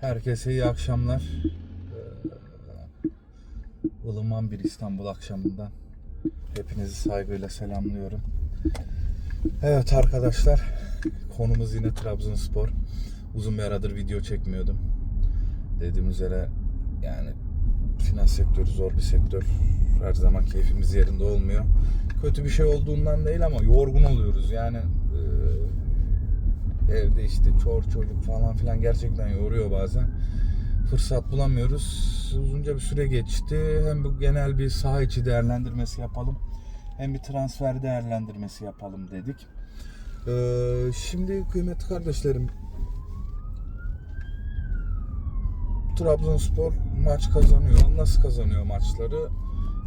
Herkese iyi akşamlar. Ee, ılıman bir İstanbul akşamından hepinizi saygıyla selamlıyorum. Evet arkadaşlar, konumuz yine Trabzonspor. Uzun bir aradır video çekmiyordum. Dediğim üzere yani finans sektörü zor bir sektör. Her zaman keyfimiz yerinde olmuyor. Kötü bir şey olduğundan değil ama yorgun oluyoruz. Yani evde işte çor çocuk falan filan gerçekten yoruyor bazen. Fırsat bulamıyoruz. Uzunca bir süre geçti. Hem bu genel bir saha içi değerlendirmesi yapalım. Hem bir transfer değerlendirmesi yapalım dedik. Ee, şimdi kıymetli kardeşlerim Trabzonspor maç kazanıyor. Nasıl kazanıyor maçları?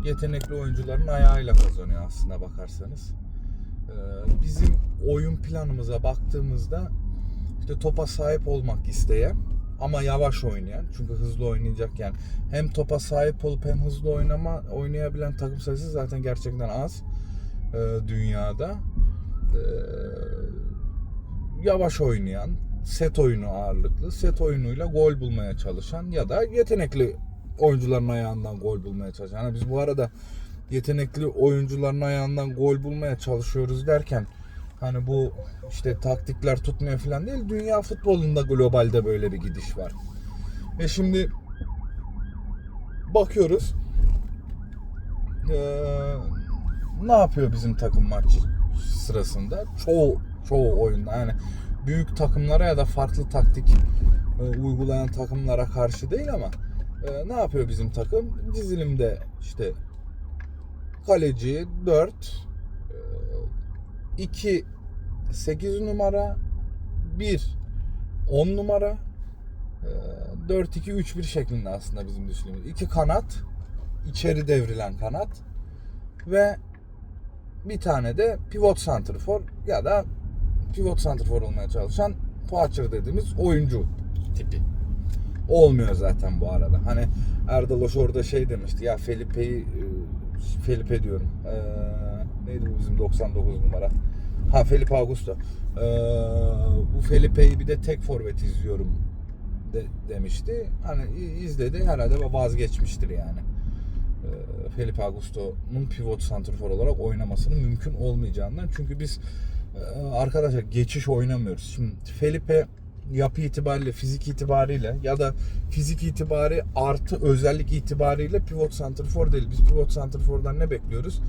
Yetenekli oyuncuların ayağıyla kazanıyor aslında bakarsanız. Ee, bizim oyun planımıza baktığımızda işte topa sahip olmak isteyen ama yavaş oynayan çünkü hızlı oynayacak yani. Hem topa sahip olup hem hızlı oynama oynayabilen takım sayısı zaten gerçekten az e, dünyada. E, yavaş oynayan set oyunu ağırlıklı set oyunuyla gol bulmaya çalışan ya da yetenekli oyuncuların ayağından gol bulmaya çalışan. Yani biz bu arada yetenekli oyuncuların ayağından gol bulmaya çalışıyoruz derken hani bu işte taktikler tutmuyor falan değil. Dünya futbolunda globalde böyle bir gidiş var. Ve şimdi bakıyoruz ee, ne yapıyor bizim takım maç sırasında? Çoğu çoğu oyunda yani büyük takımlara ya da farklı taktik e, uygulayan takımlara karşı değil ama e, ne yapıyor bizim takım? Dizilimde işte kaleci 4 2 8 numara 1 10 numara 4 2 3 1 şeklinde aslında bizim düşündüğümüz. 2 kanat içeri devrilen kanat ve bir tane de pivot santrfor ya da pivot santrfor olmaya çalışan poacher dediğimiz oyuncu tipi. Olmuyor zaten bu arada. Hani Erdal Hoş orada şey demişti ya Felipe'yi Felipe diyorum. Ee, neydi bu bizim 99 numara? Ha Felipe Augusto. Ee, bu Felipe'yi bir de tek forvet izliyorum de, demişti. Hani izledi herhalde vazgeçmiştir yani. Ee, Felipe Augusto'nun pivot santrfor olarak oynamasının mümkün olmayacağından. Çünkü biz e, arkadaşlar geçiş oynamıyoruz. Şimdi Felipe yapı itibariyle, fizik itibariyle ya da fizik itibari artı özellik itibariyle pivot santrfor değil. Biz pivot santrfordan ne bekliyoruz?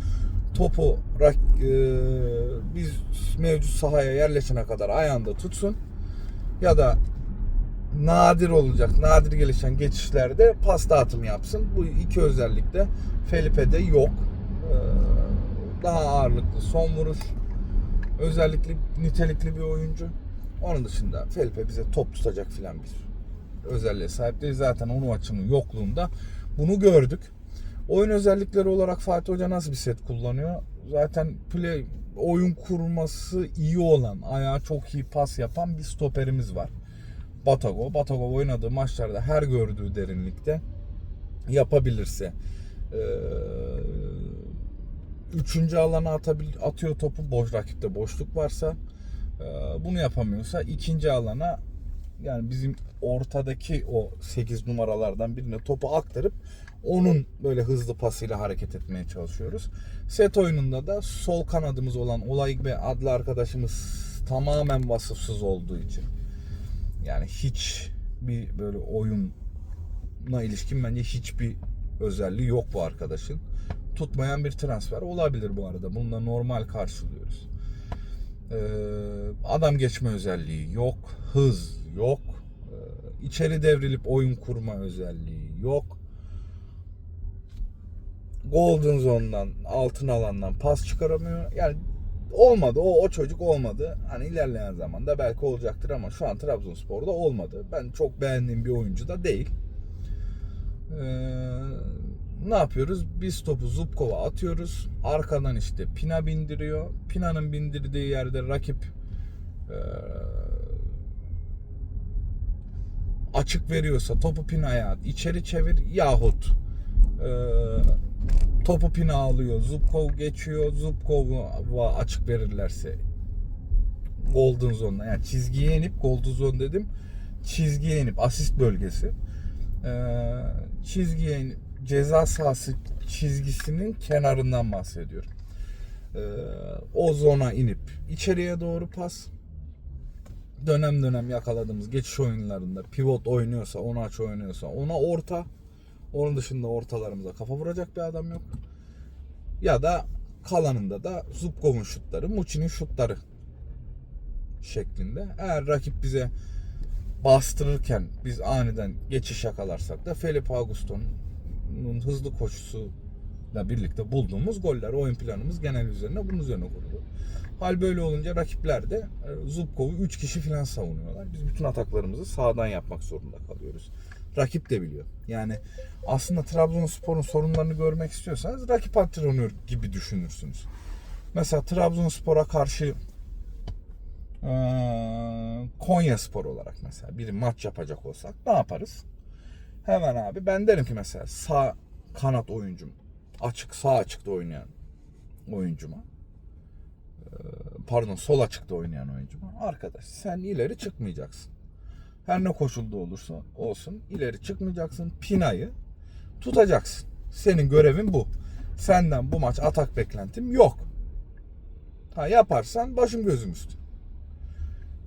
Topu e, biz mevcut sahaya yerleşene kadar ayağında tutsun ya da nadir olacak, nadir gelişen geçişlerde pas dağıtımı yapsın. Bu iki özellik de Felipe'de yok. E, daha ağırlıklı son vuruş, özellikli nitelikli bir oyuncu. Onun dışında Felipe bize top tutacak filan bir özelliğe sahip değil. Zaten onun açının yokluğunda bunu gördük. Oyun özellikleri olarak Fatih Hoca nasıl bir set kullanıyor? Zaten play oyun kurması iyi olan, ayağı çok iyi pas yapan bir stoperimiz var. Batago. Batago oynadığı maçlarda her gördüğü derinlikte yapabilirse üçüncü alana atabil, atıyor topu boş rakipte boşluk varsa bunu yapamıyorsa ikinci alana yani bizim ortadaki o 8 numaralardan birine topu aktarıp onun böyle hızlı pasıyla hareket etmeye çalışıyoruz. Set oyununda da sol kanadımız olan Olay ve adlı arkadaşımız tamamen vasıfsız olduğu için yani hiç bir böyle oyunla ilişkin bence hiçbir özelliği yok bu arkadaşın. Tutmayan bir transfer olabilir bu arada. Bunu da normal karşılıyoruz. Ee, adam geçme özelliği yok. Hız yok. Ee, içeri devrilip oyun kurma özelliği yok. Golden Zone'dan altın alandan pas çıkaramıyor. Yani olmadı. O, o çocuk olmadı. Hani ilerleyen zamanda belki olacaktır ama şu an Trabzonspor'da olmadı. Ben çok beğendiğim bir oyuncu da değil. Ee, ne yapıyoruz? Biz topu Zubkov'a atıyoruz. Arkadan işte Pina bindiriyor. Pina'nın bindirdiği yerde rakip e, açık veriyorsa topu Pina'ya içeri çevir yahut e, topu Pina alıyor. Zubkov geçiyor. Zubkov'a açık verirlerse Golden Zone'da yani çizgiye inip Golden Zone dedim çizgiye inip asist bölgesi e, çizgiye inip ceza sahası çizgisinin kenarından bahsediyorum. E, o zona inip içeriye doğru pas dönem dönem yakaladığımız geçiş oyunlarında pivot oynuyorsa, onu aç oynuyorsa ona orta. Onun dışında ortalarımıza kafa vuracak bir adam yok. Ya da kalanında da Zubkov'un şutları, Muçi'nin şutları şeklinde. Eğer rakip bize bastırırken biz aniden geçiş yakalarsak da Felipe Augusto'nun hızlı koşusuyla birlikte bulduğumuz goller, oyun planımız genel üzerine bunun üzerine kurulu. Hal böyle olunca rakipler de e, Zubkov'u 3 kişi falan savunuyorlar. Biz bütün ataklarımızı sağdan yapmak zorunda kalıyoruz. Rakip de biliyor. Yani aslında Trabzonspor'un sorunlarını görmek istiyorsanız rakip antrenör gibi düşünürsünüz. Mesela Trabzonspor'a karşı ee, Konya Spor olarak mesela bir maç yapacak olsak ne yaparız? Hemen abi ben derim ki mesela sağ kanat oyuncum açık sağ açıkta oynayan oyuncuma pardon sol açıkta oynayan oyuncuma arkadaş sen ileri çıkmayacaksın. Her ne koşulda olursa olsun ileri çıkmayacaksın. Pinayı tutacaksın. Senin görevin bu. Senden bu maç atak beklentim yok. Ha yaparsan başım gözüm üstü.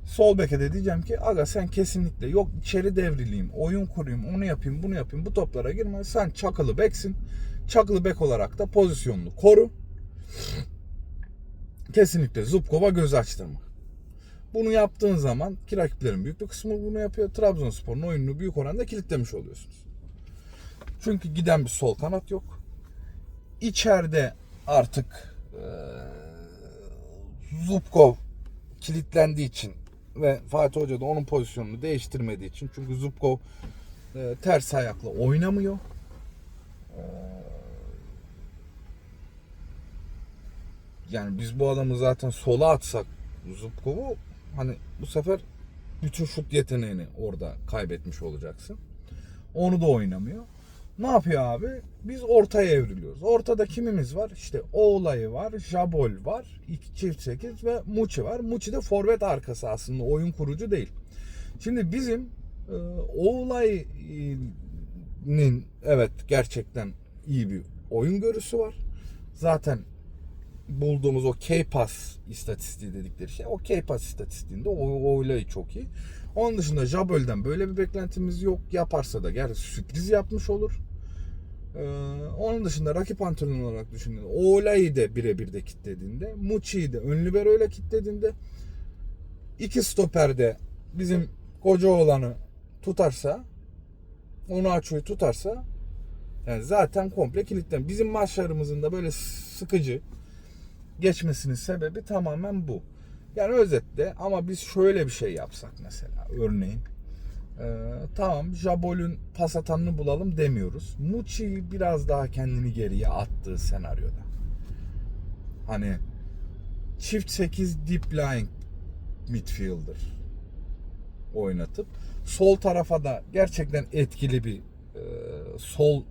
Sol beke de diyeceğim ki aga sen kesinlikle yok içeri devrileyim, oyun kurayım, onu yapayım, bunu yapayım, bu toplara girme. Sen çakılı beksin. Çakılı bek olarak da pozisyonunu koru. Kesinlikle Zubkova göz açtırma. Bunu yaptığın zaman ki rakiplerin büyük bir kısmı bunu yapıyor. Trabzonspor'un oyununu büyük oranda kilitlemiş oluyorsunuz. Çünkü giden bir sol kanat yok. İçeride artık e, Zubkov kilitlendiği için ve Fatih Hoca da onun pozisyonunu değiştirmediği için çünkü Zubkov e, ters ayakla oynamıyor. E, yani biz bu adamı zaten sola atsak Zubkov'u hani bu sefer bütün şut yeteneğini orada kaybetmiş olacaksın. Onu da oynamıyor. Ne yapıyor abi? Biz ortaya evriliyoruz. Ortada kimimiz var? İşte Oğlay'ı var, Jabol var, iki çift sekiz ve Muçi var. Muçi de forvet arkası aslında oyun kurucu değil. Şimdi bizim e, Oğlay'ın evet gerçekten iyi bir oyun görüsü var. Zaten bulduğumuz o K-Pass istatistiği dedikleri şey o K-Pass istatistiğinde o Oğlay'ı çok iyi. Onun dışında Jaböl'den böyle bir beklentimiz yok. Yaparsa da gerçi sürpriz yapmış olur. Ee, onun dışında rakip antrenör olarak düşündüğünde Oğlay'ı da birebir de kitlediğinde Muçi'yi de ön libero kitlediğinde iki stoperde bizim koca olanı tutarsa onu açıyı tutarsa yani zaten komple kilitlen. Bizim maçlarımızın da böyle sıkıcı geçmesinin sebebi tamamen bu. Yani özetle ama biz şöyle bir şey yapsak mesela örneğin ee, tamam Jabol'ün pas atanını bulalım demiyoruz. Muçi biraz daha kendini geriye attığı senaryoda. Hani çift 8 deep lying midfielder oynatıp sol tarafa da gerçekten etkili bir e, sol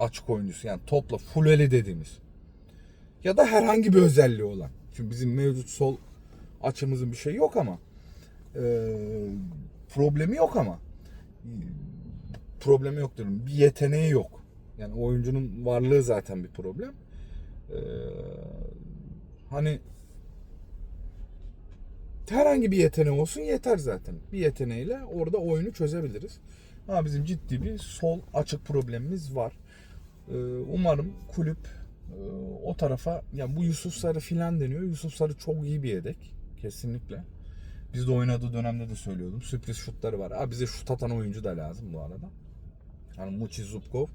açık oyuncusu yani topla fuleli dediğimiz ya da herhangi bir özelliği olan. Çünkü bizim mevcut sol açımızın bir şey yok ama e, problemi yok ama problemi yok diyorum. Bir yeteneği yok. Yani oyuncunun varlığı zaten bir problem. Ee, hani herhangi bir yeteneği olsun yeter zaten. Bir yeteneğiyle orada oyunu çözebiliriz. Ama bizim ciddi bir sol açık problemimiz var. Ee, umarım kulüp e, o tarafa yani bu Yusuf Sarı filan deniyor. Yusuf Sarı çok iyi bir yedek. Kesinlikle. Biz de oynadığı dönemde de söylüyordum. Sürpriz şutları var. Abi bize şut atan oyuncu da lazım bu arada. Yani Muçi Zubkov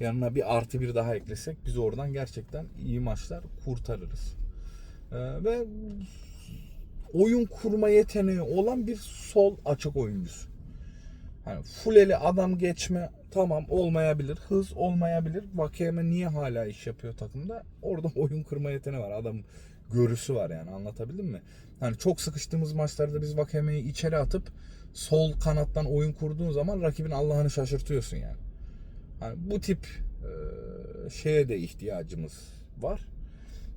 yanına bir artı bir daha eklesek biz oradan gerçekten iyi maçlar kurtarırız. Ee, ve oyun kurma yeteneği olan bir sol açık oyuncusu. Hani fuleli adam geçme tamam olmayabilir. Hız olmayabilir. Vakeme niye hala iş yapıyor takımda? Orada oyun kurma yeteneği var. Adam görüsü var yani anlatabildim mi? Hani çok sıkıştığımız maçlarda biz Vakeme'yi içeri atıp sol kanattan oyun kurduğun zaman rakibin Allah'ını şaşırtıyorsun yani. Hani bu tip e, şeye de ihtiyacımız var.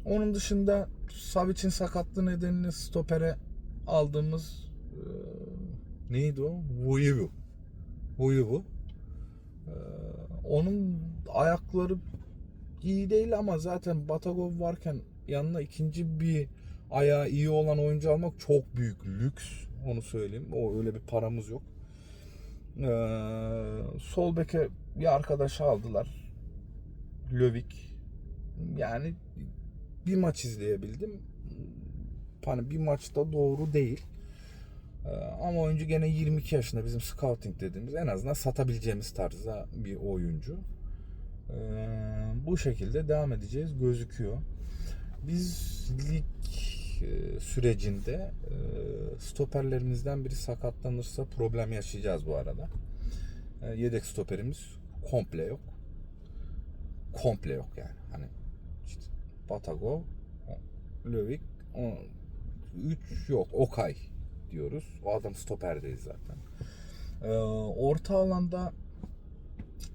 Onun dışında Savic'in sakatlığı nedeniyle stopere aldığımız e, Neydi o? Bu. Ee, onun ayakları iyi değil ama zaten Batagov varken yanına ikinci bir ayağı iyi olan oyuncu almak çok büyük lüks. Onu söyleyeyim. O öyle bir paramız yok. Ee, sol beke bir arkadaş aldılar. Lövik. Yani bir maç izleyebildim. Hani bir maçta doğru değil. Ee, ama oyuncu gene 22 yaşında bizim scouting dediğimiz en azından satabileceğimiz tarzda bir oyuncu. Ee, bu şekilde devam edeceğiz gözüküyor. Biz lig e, sürecinde e, stoperlerimizden biri sakatlanırsa problem yaşayacağız bu arada. E, Yedek stoperimiz komple yok. Komple yok yani. Hani işte Batago, Lövik, 3 yok. Okay diyoruz. O adam stoperdeyiz zaten. Ee, orta alanda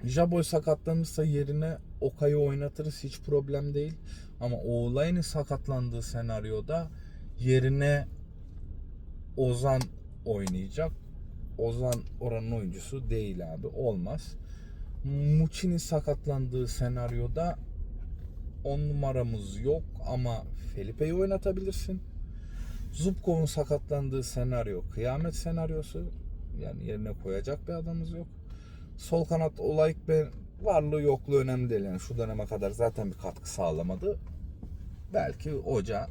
Jaboy sakatlanırsa yerine Okay'ı oynatırız hiç problem değil. Ama Oğlay'ın sakatlandığı senaryoda yerine Ozan oynayacak. Ozan oranın oyuncusu değil abi. Olmaz. Muçi'nin sakatlandığı senaryoda 10 numaramız yok ama Felipe'yi oynatabilirsin. Zubkov'un sakatlandığı senaryo kıyamet senaryosu. Yani yerine koyacak bir adamımız yok. Sol kanat Olayık ben varlığı yokluğu önemli değil. Yani şu döneme kadar zaten bir katkı sağlamadı. Belki hoca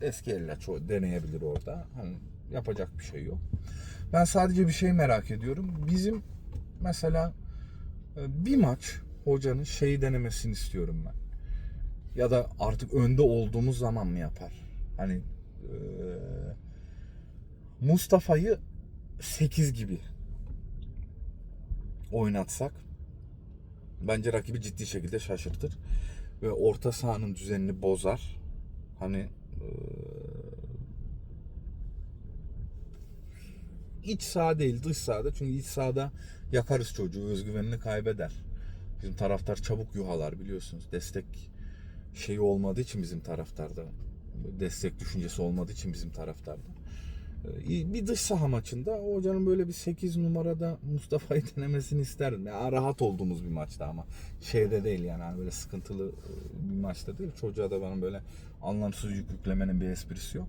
eski elle deneyebilir orada. Hani yapacak bir şey yok. Ben sadece bir şey merak ediyorum. Bizim mesela e, bir maç hocanın şeyi denemesini istiyorum ben. Ya da artık önde olduğumuz zaman mı yapar? Hani Mustafa'yı 8 gibi oynatsak bence rakibi ciddi şekilde şaşırtır ve orta sahanın düzenini bozar. Hani e, iç saha değil dış sahada çünkü iç sahada yakarız çocuğu özgüvenini kaybeder. Bizim taraftar çabuk yuhalar biliyorsunuz. Destek şeyi olmadığı için bizim taraftarda destek düşüncesi olmadığı için bizim taraftarda. Ee, Bir dış saha maçında hocanın böyle bir 8 numarada Mustafa'yı denemesini isterdim. Yani rahat olduğumuz bir maçta ama şeyde değil yani hani böyle sıkıntılı e, bir maçta değil. Çocuğa da bana böyle anlamsız yük yüklemenin bir esprisi yok.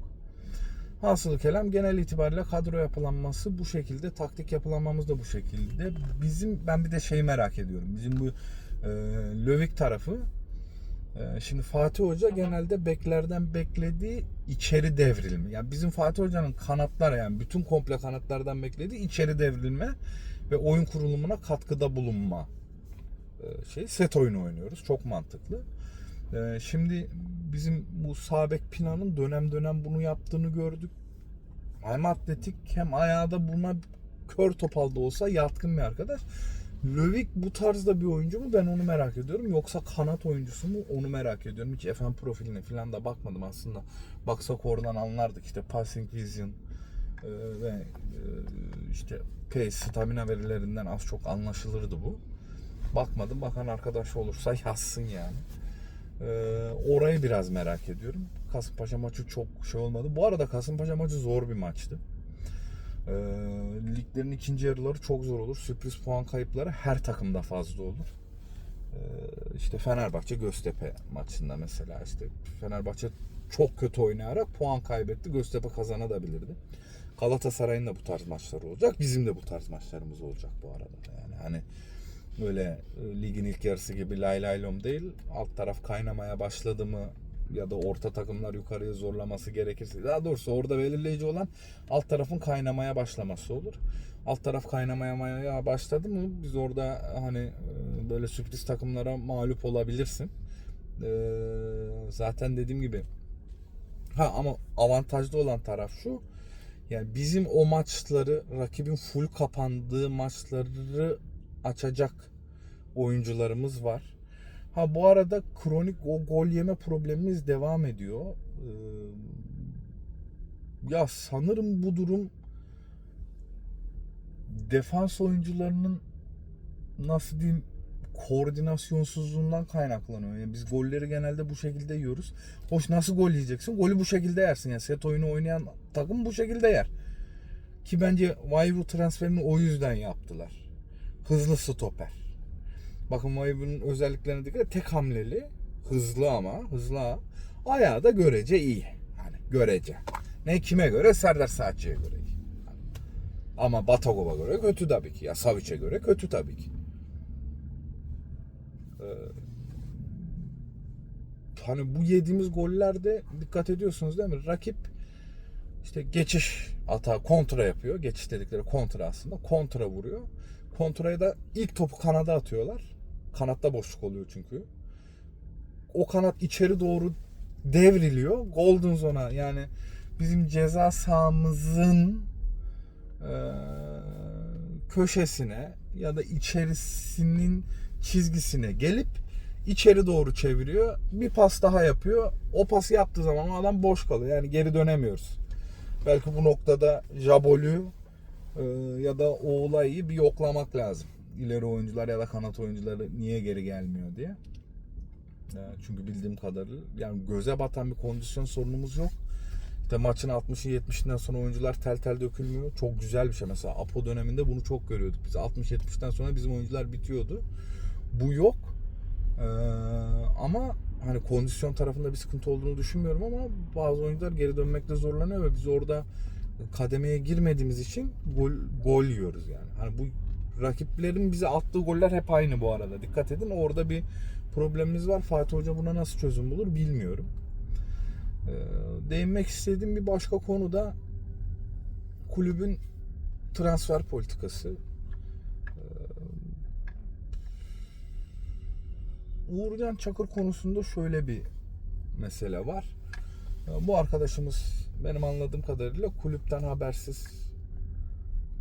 Hasılı kelam genel itibariyle kadro yapılanması bu şekilde, taktik yapılanmamız da bu şekilde. Bizim ben bir de şeyi merak ediyorum. Bizim bu e, Lövik tarafı Şimdi Fatih Hoca genelde beklerden beklediği içeri devrilme. Yani bizim Fatih Hoca'nın kanatlar yani bütün komple kanatlardan beklediği içeri devrilme ve oyun kurulumuna katkıda bulunma Ee, şey set oyunu oynuyoruz. Çok mantıklı. Ee, Şimdi bizim bu Sabek Pina'nın dönem dönem bunu yaptığını gördük. Hem atletik hem ayağı da buna kör topal da olsa yatkın bir arkadaş. Lövik bu tarzda bir oyuncu mu ben onu merak ediyorum. Yoksa kanat oyuncusu mu onu merak ediyorum. Hiç FM profiline falan da bakmadım aslında. Baksak oradan anlardık işte passing vision e, ve e, işte pace, stamina verilerinden az çok anlaşılırdı bu. Bakmadım. Bakan arkadaş olursa yazsın yani. E, orayı biraz merak ediyorum. Kasımpaşa maçı çok şey olmadı. Bu arada Kasımpaşa maçı zor bir maçtı. E, liglerin ikinci yarıları çok zor olur. Sürpriz puan kayıpları her takımda fazla olur. E, işte Fenerbahçe Göztepe maçında mesela işte Fenerbahçe çok kötü oynayarak puan kaybetti. Göztepe kazanabilirdi. Galatasaray'ın da bu tarz maçları olacak. Bizim de bu tarz maçlarımız olacak bu arada. Yani hani böyle e, ligin ilk yarısı gibi lay lay lom değil. Alt taraf kaynamaya başladı mı ya da orta takımlar yukarıya zorlaması gerekirse daha doğrusu orada belirleyici olan alt tarafın kaynamaya başlaması olur. Alt taraf kaynamaya başladı mı biz orada hani e, böyle sürpriz takımlara mağlup olabilirsin. Ee, zaten dediğim gibi ha ama avantajlı olan taraf şu yani bizim o maçları rakibin full kapandığı maçları açacak oyuncularımız var. Ha bu arada kronik o gol yeme problemimiz devam ediyor. Ee, ya sanırım bu durum defans oyuncularının nasıl diyeyim koordinasyonsuzluğundan kaynaklanıyor. Yani biz golleri genelde bu şekilde yiyoruz. Hoş nasıl gol yiyeceksin? Golü bu şekilde yersin. Yani set oyunu oynayan takım bu şekilde yer. Ki bence Vayvu transferini o yüzden yaptılar. Hızlı stoper. Bakın Vayvu'nun özelliklerine dikkat et. Tek hamleli. Hızlı ama. Hızlı. Ayağı da görece iyi. Hani görece. Ne kime göre? Serdar Saatçı'ya göre iyi. Ama Batagov'a göre kötü tabii ki. Ya Savic'e göre kötü tabii ki. Ee, hani bu yediğimiz gollerde dikkat ediyorsunuz değil mi? Rakip işte geçiş hata kontra yapıyor. Geçiş dedikleri kontra aslında. Kontra vuruyor. Kontraya da ilk topu kanada atıyorlar. Kanatta boşluk oluyor çünkü. O kanat içeri doğru devriliyor. Golden zona yani bizim ceza sahamızın eee, köşesine ya da içerisinin çizgisine gelip içeri doğru çeviriyor. Bir pas daha yapıyor. O pası yaptığı zaman adam boş kalıyor. Yani geri dönemiyoruz. Belki bu noktada Jabol'ü e, ya da o olayı bir yoklamak lazım. İleri oyuncular ya da kanat oyuncuları niye geri gelmiyor diye. E, Çünkü bildiğim kadarıyla yani göze batan bir kondisyon sorunumuz yok. İşte maçın 60'ı 70'inden sonra oyuncular tel tel dökülmüyor. Çok güzel bir şey mesela. Apo döneminde bunu çok görüyorduk. Biz 60-70'ten sonra bizim oyuncular bitiyordu. Bu yok. Ee, ama hani kondisyon tarafında bir sıkıntı olduğunu düşünmüyorum ama bazı oyuncular geri dönmekte zorlanıyor ve biz orada kademeye girmediğimiz için gol gol yiyoruz yani. Hani bu rakiplerin bize attığı goller hep aynı bu arada. Dikkat edin orada bir problemimiz var. Fatih Hoca buna nasıl çözüm bulur bilmiyorum. Ee, değinmek istediğim bir başka konu da kulübün transfer politikası. Uğurcan Çakır konusunda şöyle bir mesele var. Ee, Bu arkadaşımız benim anladığım kadarıyla kulüpten habersiz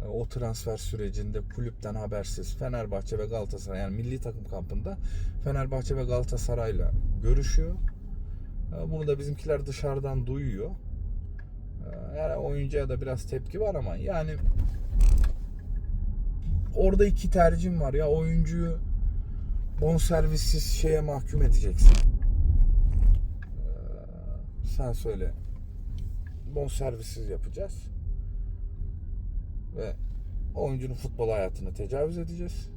o transfer sürecinde kulüpten habersiz Fenerbahçe ve Galatasaray yani milli takım kampında Fenerbahçe ve Galatasaray'la görüşüyor. E, Bunu da bizimkiler dışarıdan duyuyor. E, Yani oyuncuya da biraz tepki var ama yani orada iki tercihim var ya oyuncuyu bonservissiz şeye mahkum edeceksin. Sen söyle. Bonservissiz yapacağız. Ve oyuncunun futbol hayatını tecavüz edeceğiz.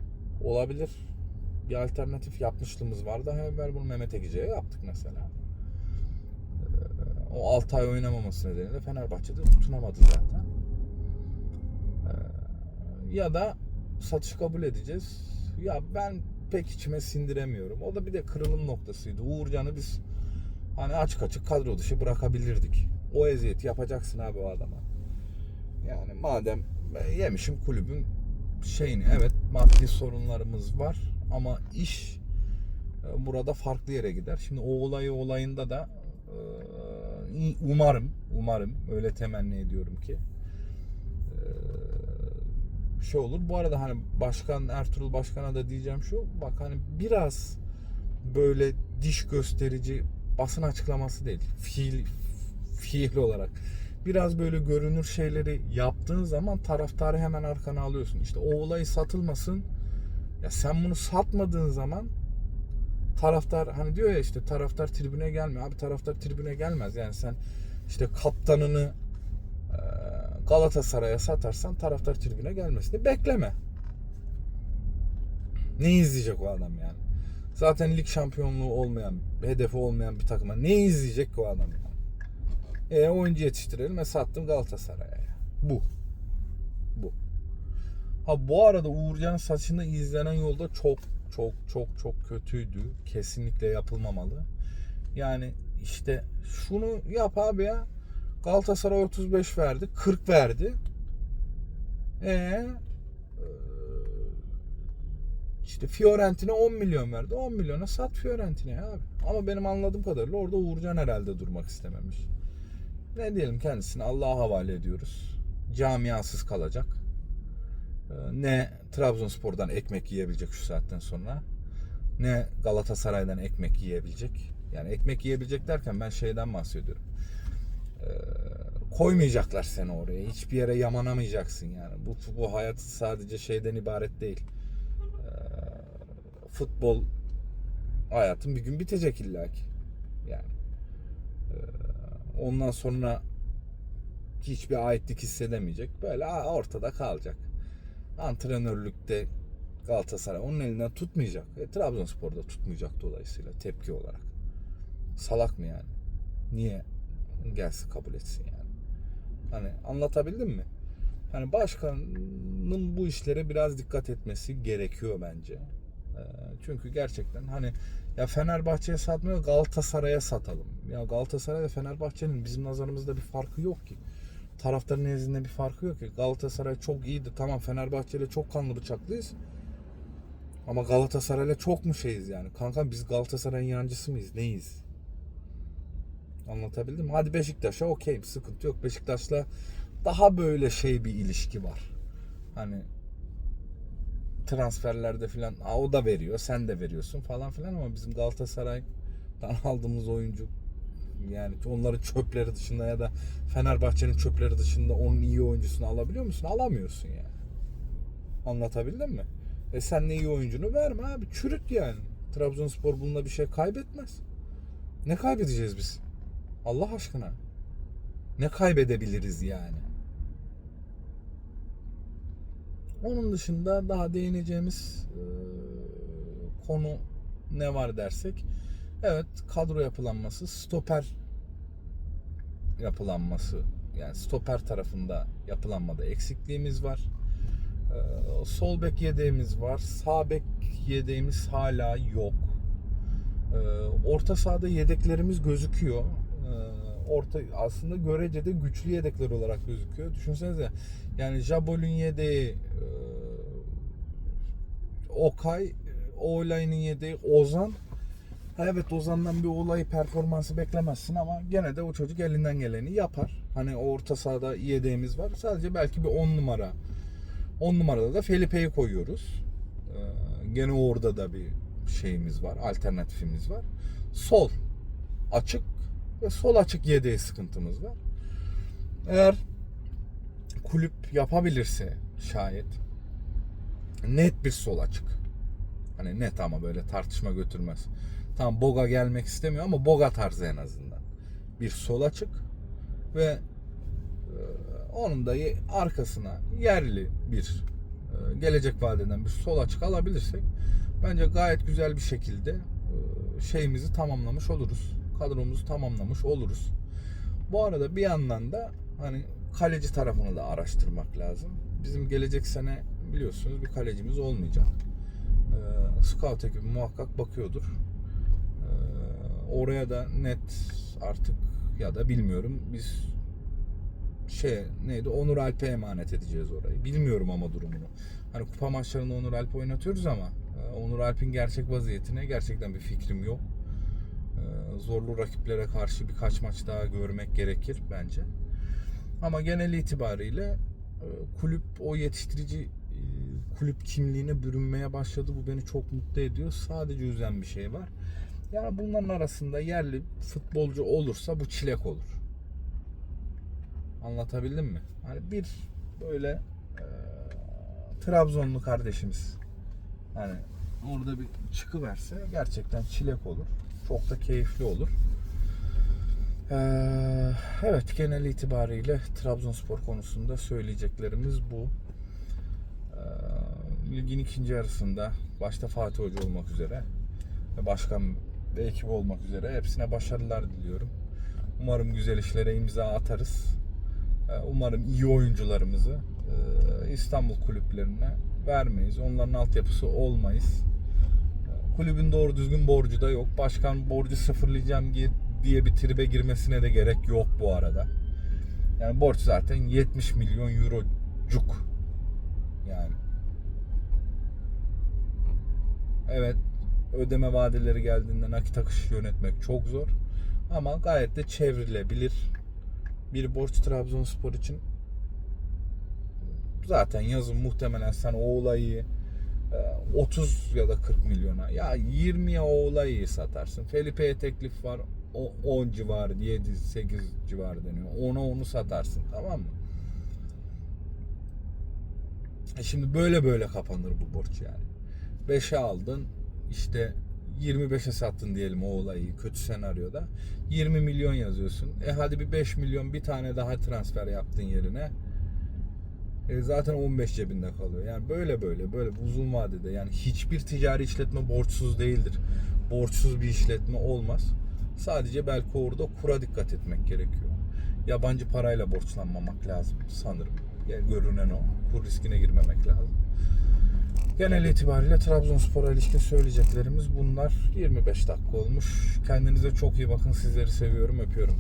Olabilir. Bir alternatif yapmışlığımız var. Daha evvel bunu Mehmet Egice'ye yaptık mesela. Ee, o 6 ay oynamaması nedeniyle Fenerbahçe'de tutunamadı zaten. Ee, ya da satış kabul edeceğiz. Ya ben pek içime sindiremiyorum. O da bir de kırılım noktasıydı. Uğurcan'ı biz hani açık açık kadro dışı bırakabilirdik. O eziyeti yapacaksın abi o adama. Yani madem yemişim kulübün şeyini evet maddi sorunlarımız var ama iş e, burada farklı yere gider. Şimdi o olayı olayında da e, umarım umarım öyle temenni ediyorum ki e, şey olur. Bu arada hani başkan Ertuğrul Başkan'a da diyeceğim şu. Bak hani biraz böyle diş gösterici basın açıklaması değil. Fiil fiil olarak biraz böyle görünür şeyleri yaptığın zaman taraftarı hemen arkana alıyorsun. İşte o olayı satılmasın. Ya sen bunu satmadığın zaman taraftar hani diyor ya işte taraftar tribüne gelmiyor. Abi taraftar tribüne gelmez. Yani sen işte kaptanını Galatasaray'a satarsan taraftar tribüne gelmesini bekleme. Ne izleyecek o adam yani? Zaten lig şampiyonluğu olmayan, hedefi olmayan bir takıma ne izleyecek o adam? E oyuncu yetiştirelim ve sattım Galatasaray'a. Bu. Bu. Ha bu arada Uğurcan'ın saçında izlenen yolda çok çok çok çok kötüydü. Kesinlikle yapılmamalı. Yani işte şunu yap abi ya. Galatasaray 35 verdi. 40 verdi. Ee, işte Fiorentina 10 milyon verdi. 10 milyona sat Fiorentina'ya abi. Ama benim anladığım kadarıyla orada Uğurcan herhalde durmak istememiş. Ne diyelim kendisini Allah'a havale ediyoruz. Camiasız kalacak. Ee, Ne Trabzonspor'dan ekmek yiyebilecek şu saatten sonra. Ne Galatasaray'dan ekmek yiyebilecek. Yani ekmek yiyebilecek derken ben şeyden bahsediyorum. Ee, koymayacaklar seni oraya. Hiçbir yere yamanamayacaksın yani. Bu, bu hayat sadece şeyden ibaret değil. Ee, futbol hayatın bir gün bitecek illaki. Yani. Ondan sonra hiçbir aitlik hissedemeyecek. Böyle ortada kalacak. Antrenörlükte Galatasaray onun elinden tutmayacak. E, Trabzonspor'da tutmayacak dolayısıyla tepki olarak. Salak mı yani? Niye gelsin kabul etsin yani? Hani anlatabildim mi? Hani başkanın bu işlere biraz dikkat etmesi gerekiyor bence. Ee, Çünkü gerçekten hani ya Fenerbahçe'ye satmıyor Galatasaray'a satalım. Ya Galatasaray ve Fenerbahçe'nin bizim nazarımızda bir farkı yok ki. Taraftarın nezdinde bir farkı yok ki. Galatasaray çok iyiydi. Tamam Fenerbahçe ile çok kanlı bıçaklıyız. Ama Galatasaray'la çok mu şeyiz yani? Kanka biz Galatasaray'ın yancısı mıyız? Neyiz? Anlatabildim? Hadi Beşiktaş'a okeyim. Sıkıntı yok. Beşiktaş'la daha böyle şey bir ilişki var. Hani transferlerde filan "Aa, o da veriyor, sen de veriyorsun falan filan ama bizim Galatasaray'dan aldığımız oyuncu yani onların çöpleri dışında ya da Fenerbahçe'nin çöpleri dışında onun iyi oyuncusunu alabiliyor musun? Alamıyorsun yani. Anlatabildim mi? E sen ne iyi oyuncunu verme abi. Çürüt yani. Trabzonspor bununla bir şey kaybetmez. Ne kaybedeceğiz biz? Allah aşkına. Ne kaybedebiliriz yani? Onun dışında daha değineceğimiz e, konu ne var dersek evet kadro yapılanması stoper yapılanması yani stoper tarafında yapılanmada eksikliğimiz var. E, sol bek yedeğimiz var. Sağ bek yedeğimiz hala yok. E, orta sahada yedeklerimiz gözüküyor. E, orta aslında görecede güçlü yedekler olarak gözüküyor. Düşünsenize yani Jabol'ün yedeği e, Okay, Olay'ın yedeği Ozan. Ha evet Ozan'dan bir olayı performansı beklemezsin ama gene de o çocuk elinden geleni yapar. Hani o orta sahada yedeğimiz var. Sadece belki bir 10 numara. 10 numarada da Felipe'yi koyuyoruz. Ee, gene orada da bir şeyimiz var. Alternatifimiz var. Sol açık ve sol açık yedeği sıkıntımız var. Eğer kulüp yapabilirse şayet net bir sol açık. Hani net ama böyle tartışma götürmez. Tamam Boga gelmek istemiyor ama Boga tarzı en azından. Bir sol açık ve e, onun da arkasına yerli bir e, gelecek vadeden bir sol açık alabilirsek bence gayet güzel bir şekilde e, şeyimizi tamamlamış oluruz. Kadromuzu tamamlamış oluruz. Bu arada bir yandan da hani kaleci tarafını da araştırmak lazım. Bizim gelecek sene biliyorsunuz bir kalecimiz olmayacak. Ee, scout ekibi muhakkak bakıyordur. Ee, oraya da net artık ya da bilmiyorum biz şey neydi Onur Alp'e emanet edeceğiz orayı. Bilmiyorum ama durumunu. Hani kupa maçlarında Onur Alp oynatıyoruz ama e, Onur Alp'in gerçek vaziyetine gerçekten bir fikrim yok. Ee, zorlu rakiplere karşı birkaç maç daha görmek gerekir bence. Ama genel itibariyle e, kulüp o yetiştirici e, kulüp kimliğine bürünmeye başladı. Bu beni çok mutlu ediyor. Sadece üzen bir şey var. Yani bunların arasında yerli futbolcu olursa bu çilek olur. Anlatabildim mi? Hani bir böyle e, Trabzonlu kardeşimiz hani orada bir çıkıverse gerçekten çilek olur. Çok da keyifli olur. Ee, evet genel itibariyle Trabzonspor konusunda söyleyeceklerimiz bu. Ee, ligin ikinci yarısında başta Fatih Hoca olmak üzere ve başkan ve ekip olmak üzere hepsine başarılar diliyorum. Umarım güzel işlere imza atarız. Ee, umarım iyi oyuncularımızı e, İstanbul kulüplerine vermeyiz. Onların altyapısı olmayız. Kulübün doğru düzgün borcu da yok. Başkan borcu sıfırlayacağım diye bir tribe girmesine de gerek yok bu arada. Yani borç zaten 70 milyon euro cuk. Yani. Evet ödeme vadeleri geldiğinde nakit akışı yönetmek çok zor. Ama gayet de çevrilebilir. Bir borç Trabzonspor için zaten yazın muhtemelen sen o olayı 30 ya da 40 milyona ya 20'ye o olayı satarsın. Felipe'ye teklif var o 10 civarı 7 8 civarı deniyor. Ona onu satarsın tamam mı? E şimdi böyle böyle kapanır bu borç yani. 5'e aldın işte 25'e sattın diyelim o olayı kötü senaryoda. 20 milyon yazıyorsun. E hadi bir 5 milyon bir tane daha transfer yaptın yerine. E zaten 15 cebinde kalıyor. Yani böyle böyle böyle uzun vadede yani hiçbir ticari işletme borçsuz değildir. Borçsuz bir işletme olmaz. Sadece belki orada kura dikkat etmek gerekiyor. Yabancı parayla borçlanmamak lazım sanırım. Yani görünen o. Kur riskine girmemek lazım. Genel itibariyle Trabzonspor'a ilişkin söyleyeceklerimiz bunlar. 25 dakika olmuş. Kendinize çok iyi bakın. Sizleri seviyorum, öpüyorum.